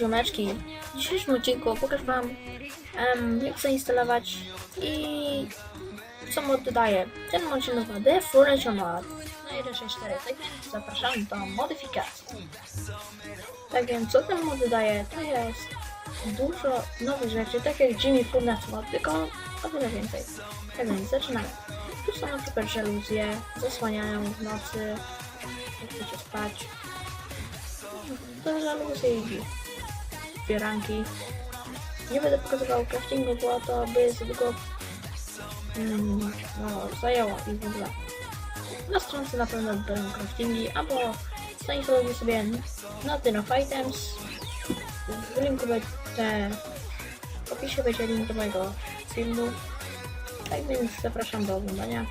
ziomeczki. W dzisiejszym odcinku pokażę wam em, jak zainstalować i co mod dodaje. Ten mod się nazywa Furniture Mod na 1.6.4, tak więc zapraszam do modyfikacji. Tak więc co ten mod dodaje, to jest dużo nowych rzeczy, tak jak Jimmy Furnace Mod, tylko o wiele więcej. Tak więc zaczynamy. Tu są na przykład żaluzje, zasłaniają w nocy, jak chcecie spać. To żaluzje i fieranki. Nie będę pokazywał craftingu, bo to by długo mm, no, zajęło i w ogóle. Na stronce na pewno będą craftingi, albo zainstalujcie sobie Not Enough Items. W linku będzie, w opisie będzie link do mojego filmu. Tak więc zapraszam do oglądania.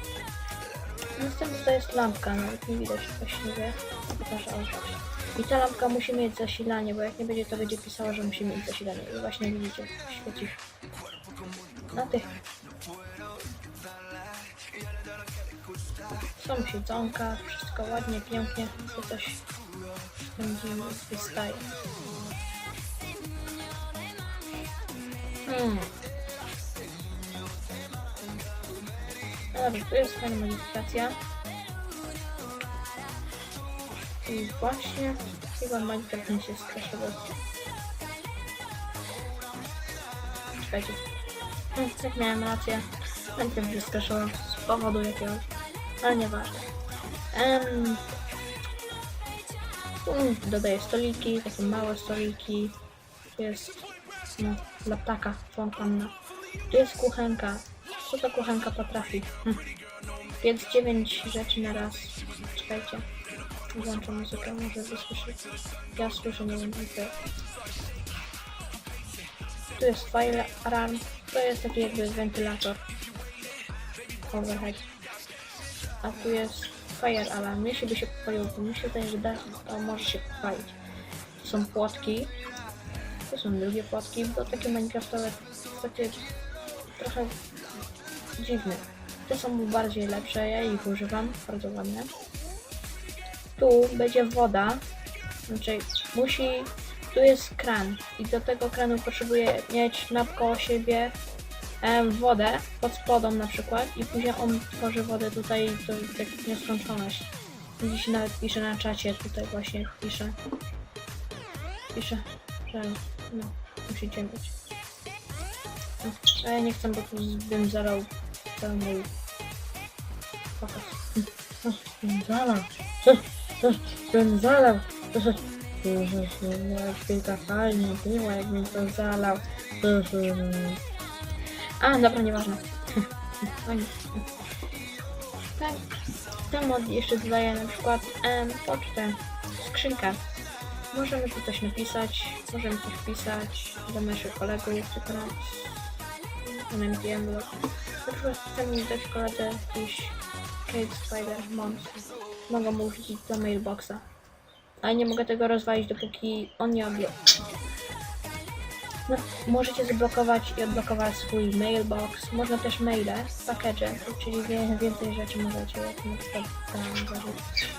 Następnie to jest lampka, nawet nie widać właściwie. Pokażę, o. I ta lampka musi mieć zasilanie, bo jak nie będzie, to będzie pisało, że musi mieć zasilanie. I właśnie widzicie, świeci na tych. Są siedzonka, wszystko ładnie, pięknie, to coś będzie wystaje. Hmm. Dobra, tu jest fajna modyfikacja. I właśnie chyba Minecraft mi się skraszował. Czekajcie. Hmm, tak miałem rację. Minecraft się skraszował z powodu jakiegoś. Ale nieważne. Um, dodaję stoliki, takie małe stoliki. Jest no, dla ptaka fontanna. Tu jest kuchenka. Co ta kuchenka potrafi? Hm. Więc dziewięć rzeczy na raz. Czekajcie. Włączę muzykę, może wysłyszy. Ja słyszę, nie wiem to. Tu jest fire alarm. To jest taki jakby wentylator. Overhead. A tu jest fire alarm. Jeśli by się popalił, to mi się wydaje, że da, to może się popalić. Tu są płotki. Tu są drugie płotki, bo takie minecraftowe takie trochę dziwne. Te są bardziej lepsze, ja ich używam, bardzo ładne. Tu będzie woda, znaczy musi, tu jest kran i do tego kranu potrzebuje mieć naokoło siebie em, wodę pod spodem na przykład i później on tworzy wodę tutaj to tak nieskończoność. Gdzieś nawet pisze na czacie, tutaj właśnie pisze. Pisze, że no, musicie mieć. A ja nie chcę, bo tu bym zalał cały mój pokaz. Bym zalał. Bym zalał. Jak kilka fajnie było, jak mi to zalał. A, dobra, nieważne. Tak. Ten mod jeszcze dodaje na przykład em, pocztę, skrzynkę. Możemy tu coś napisać, możemy coś wpisać do naszych kolegów, tylko na na MDM blog. Na przykład chcę mi dać koledze jakiś Cave Spider Monster. Mogę mu wrzucić do mailboxa. Ale nie mogę tego rozwalić, dopóki on nie odbloku. No, możecie zablokować i odblokować swój mailbox. Można też maile, package, czyli więcej rzeczy możecie, jak na przykład tam zarzucić.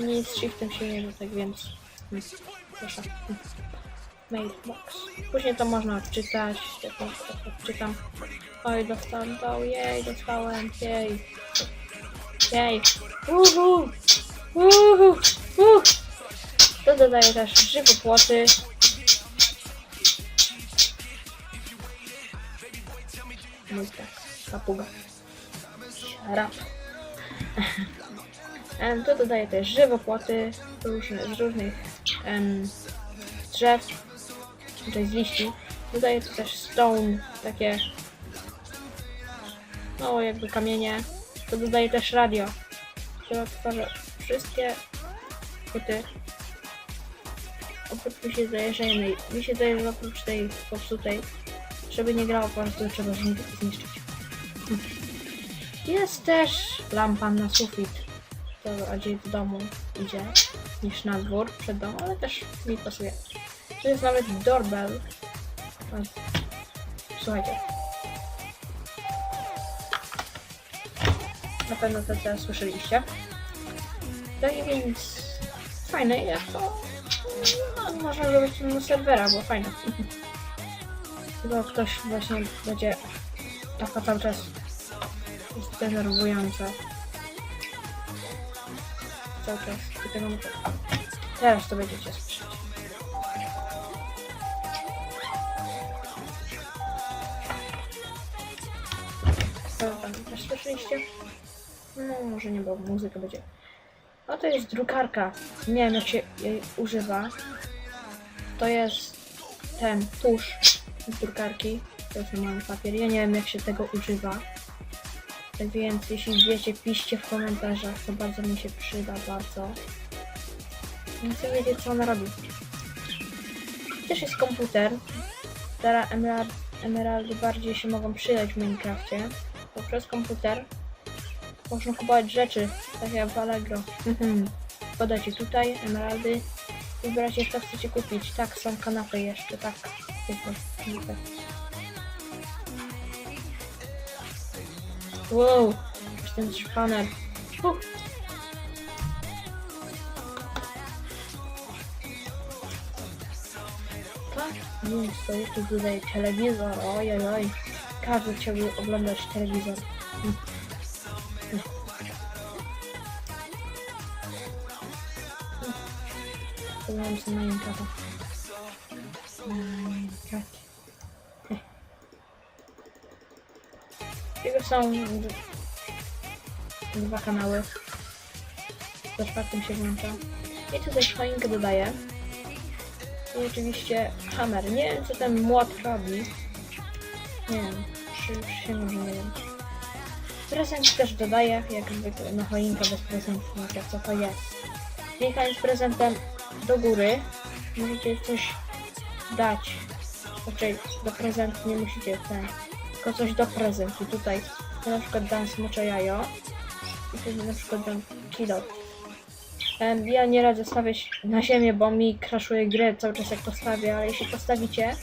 Nic z shiftem się nie da, tak więc... Proszę. Mailbox. Później to można odczytać. Tak odczytam. Oj, dostałem to. Jej, dostałem. Jej. Jej. Uhu. Uhu. Uh. To dodaje też żywopłoty. Mój tak. Papuga. Siarap. Em, To dodaje też żywopłoty różne, z różnych em, drzew, tutaj z liści. Dodaje to też stone, takie no jakby kamienie. To dodaje też radio, które odtwarza wszystkie płyty. Oprócz mi się zdaje, że jednej, mi się zdaje, że oprócz tej popsutej, żeby nie grało po prostu trzeba zni- zniszczyć. Jest też lampa na sufit. To bardziej w domu idzie niż na dwór przed domem, ale też mi pasuje. Tu jest nawet doorbell. Słuchajcie. Pewno to teraz słyszeliście. Tak więc fajne jak to no, można zrobić na serwera, bo fajne. Chyba ktoś właśnie będzie taka cały czas jest denerwująca. Cały czas do tego. Teraz to będziecie słyszeć. Co tam też słyszeliście? No może nie, bo muzyka będzie. No to jest drukarka. Nie wiem jak się jej używa. To jest ten tusz z drukarki. To jest normalny papier. Ja nie wiem jak się tego używa. Tak więc jeśli wiecie, piszcie w komentarzach. To bardzo mi się przyda, bardzo. Nie chcę wiedzieć co ona robi. Też jest komputer. Teraz emerald, emeraldy bardziej się mogą przydać w Minecrafcie. Bo przez komputer można kupować rzeczy, tak jak w Allegro. Mhm. Podacie tutaj emeraldy, wybracie co chcecie kupić. Tak, są kanapy jeszcze, tak. Tylko. Wow, ten szpaner. Tak, więc to jeszcze tutaj telewizor, oj, oj. Każdy chciałby oglądać telewizor. Poznałem sobie na Minecrafta. Minecraft. Jego są dwa kanały. Za czwartym się włącza. I tutaj choinkę dodaję. I oczywiście hammer. Nie wiem co ten młot robi. Nie wiem. Czy już się może nie wiem. Prezent też dodaję, jak zwykle, no choinka bez prezentu, no co to jest. Klikając prezentem do góry, możecie coś dać. Raczej do prezentu nie musicie ten, tylko coś do prezentu. Tutaj ja na przykład dam smocze jajo i tutaj na przykład dam kilo. Ja nie radzę stawiać na ziemię, bo mi kraszuje grę cały czas jak postawię, ale jeśli postawicie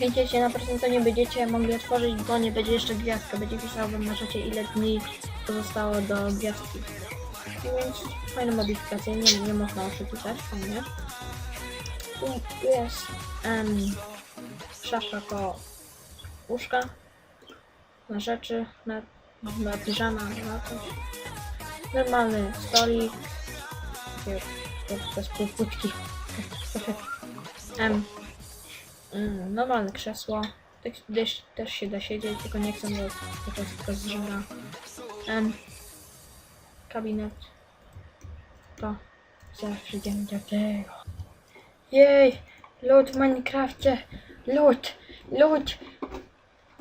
widzicie na prezent, nie będziecie mogli otworzyć, bo nie będzie jeszcze gwiazdka. Będzie pisało na czacie ile dni pozostało do gwiazdki. I więc fajne modyfikacje, nie, nie można oszukiwać, fajnie. Jest um, szafka koło łóżka, na rzeczy, na, na piżama, na coś. Normalny stolik, takie to- bez półpłyczki. Em, mm, normalne krzesło, też, też się da siedzieć, tylko nie chcę, bo to jest tylko zżera. Em, kabinet. To zaraz przejdziemy do tego. Jej! Lód w Minecrafcie! Lód! Lód!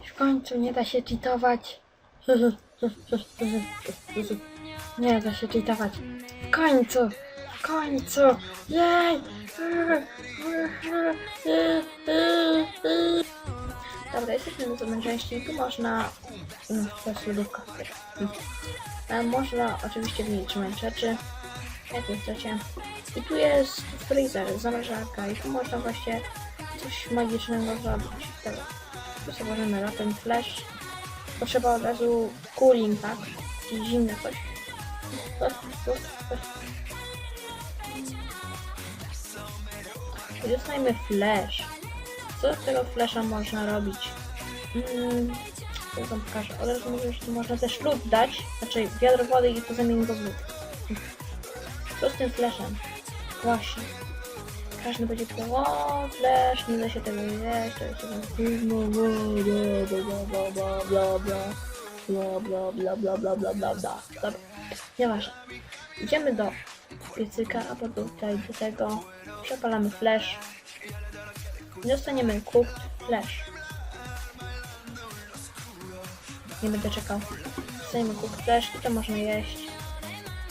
W końcu nie da się cheatować. Nie da się cheatować. W końcu! W końcu! Jej! Dobra, jesteśmy na samej części. Tu można... No, to jest lodówka. E, Można oczywiście w niej trzymać rzeczy, jakie chcecie. I tu jest freezer, zamrażarka i tu można właśnie coś magicznego zrobić. Dobra. Tu sobie możemy flash. Potrzeba od razu cooling, tak? Czyli zimne coś. Coś, flash. Co z tego flasha można robić? Mm, wam pokażę. Od razu mówię, że tu można też lód dać, znaczy wiadro wody i to zamieni go w lód. Co z tym flashem? Właśnie. Każdy będzie powiedział, o flash, nie da się tego jeść, to jest gówno, bla bla bla bla bla bla bla bla bla bla bla bla Dobra, nieważne. Idziemy do piecyka, a potem tutaj do tego przepalamy flash. I dostaniemy cooked flash. Nie będę czekał. Dostajemy cooked flash i to można jeść.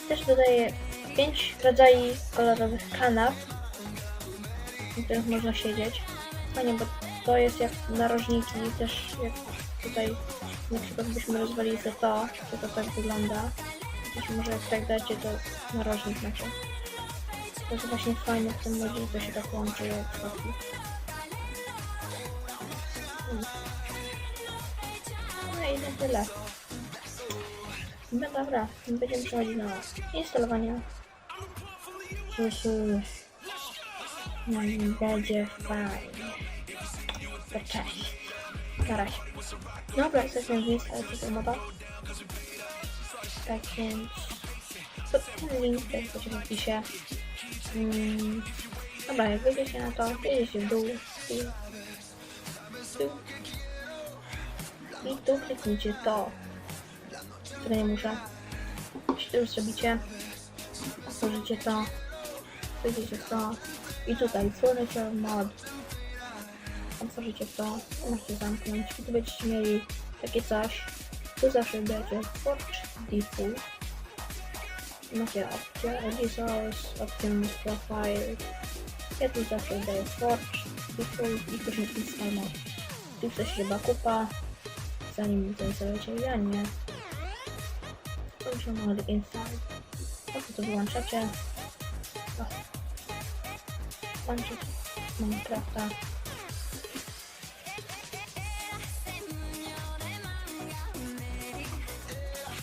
Też dodaję 5 rodzajów kolorowych kanap, na których można siedzieć. Fajnie, bo to jest jak narożniki, też jak tutaj na przykład byśmy rozwalili to to, to to tak wygląda. Też może jak tak dacie, to narożnik macie. To jest właśnie fajne w tym modzie, to się tak łączy jak. No i to tyle. No dobra, będziemy przechodzić do instalowania No i będzie fajnie. To cześć. Na razie. Dobra, jesteśmy w instalacji tego moda. Tak więc... To ten link też będzie w opisie. Mm, dobra, jak wyjdziecie na to, jedziecie w dół. I, I tu kliknijcie to. Które nie muszę. Jeśli to już zrobicie, otworzycie to, w to i tutaj Furniture Mod. Otworzycie to, możecie zamknąć i tu będziecie mieli takie coś. Tu zawsze będzie Forge Default. Macie opcję Resource, Option Profile. Ja tu zawsze daję Forge Default i później Install Mod. Tu chcecie backupa, zanim zainstalujecie, ja nie. Proszę mod install. Po co to wyłączacie? O. Włączyć Minecrafta.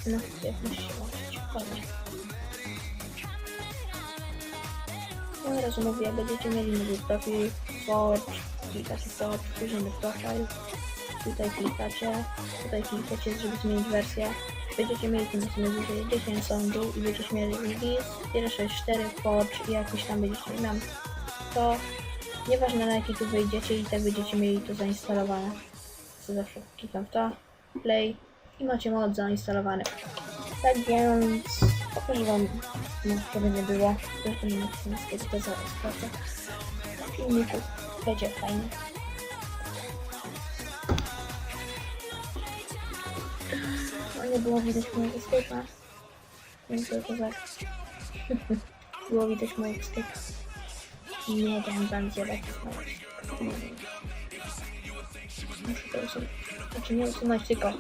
No, jak musi się włączyć. Dobra. No, od razu mówię, będziecie mieli nowy profil, Forge, klikacie Forge, później profile. Tutaj klikacie, tutaj klikacie, żeby zmienić wersję. Będziecie mieli sobie wyżej 10 sądu i będziecie mieli release, 164 Forge i jakiś tam będziecie mieli. To nieważne na jaki tu wyjdziecie i tak będziecie mieli to zainstalowane. To zawsze klikam w to, play i macie mod zainstalowany. Tak więc pokażę wam, no, żeby nie było. Zresztą nie kiedy to zaraz sprawdzę. Filmiku będzie fajnie. Nie było widać mojego sklepa. Więc to to tak. było widać mojego sklepa. Nie dam wam zjadać Muszę to usunąć. Znaczy nie usunąć, tylko...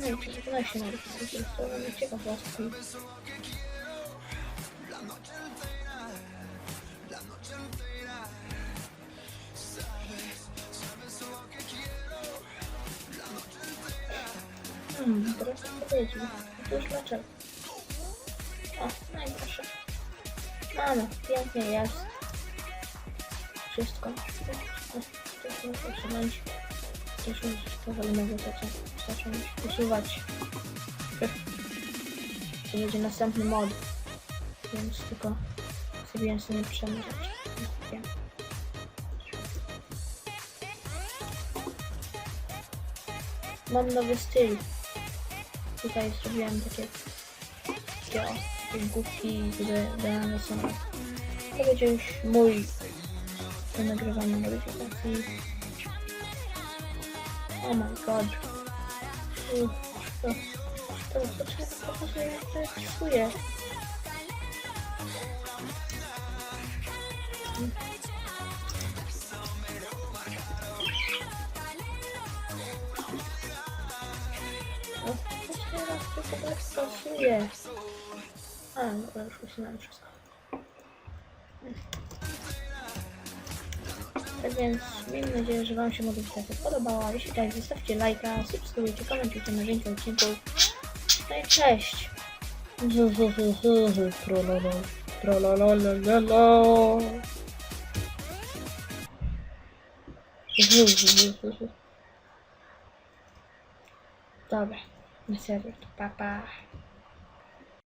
No i przekonać się na rynku, to nie Hmm, teraz odpowiedzi. To już dlaczego? O, no i proszę. Mamy, pięknie jest. Wszystko. O, To muszę przesunąć. Też już powoli mogę zacząć usuwać. To będzie następny mod. Więc tylko sobie sobie przemyśleć. No, wiem. Mam nowy styl. Tutaj zrobiłem takie, takie, o, takie są. To będzie już mój do nagrywania modyfikacji. Oh my god. Uff, to, to, to trzeba pokazać jak to rysuje. Pasuje. A, dobra, już usunąłem wszystko. Tak więc miejmy nadzieję, że Wam się modyfikacja podobała. Jeśli tak, zostawcie lajka, subskrybujcie, komentujcie na więcej odcinków. No i cześć! Dobra, na serio, to pa pa.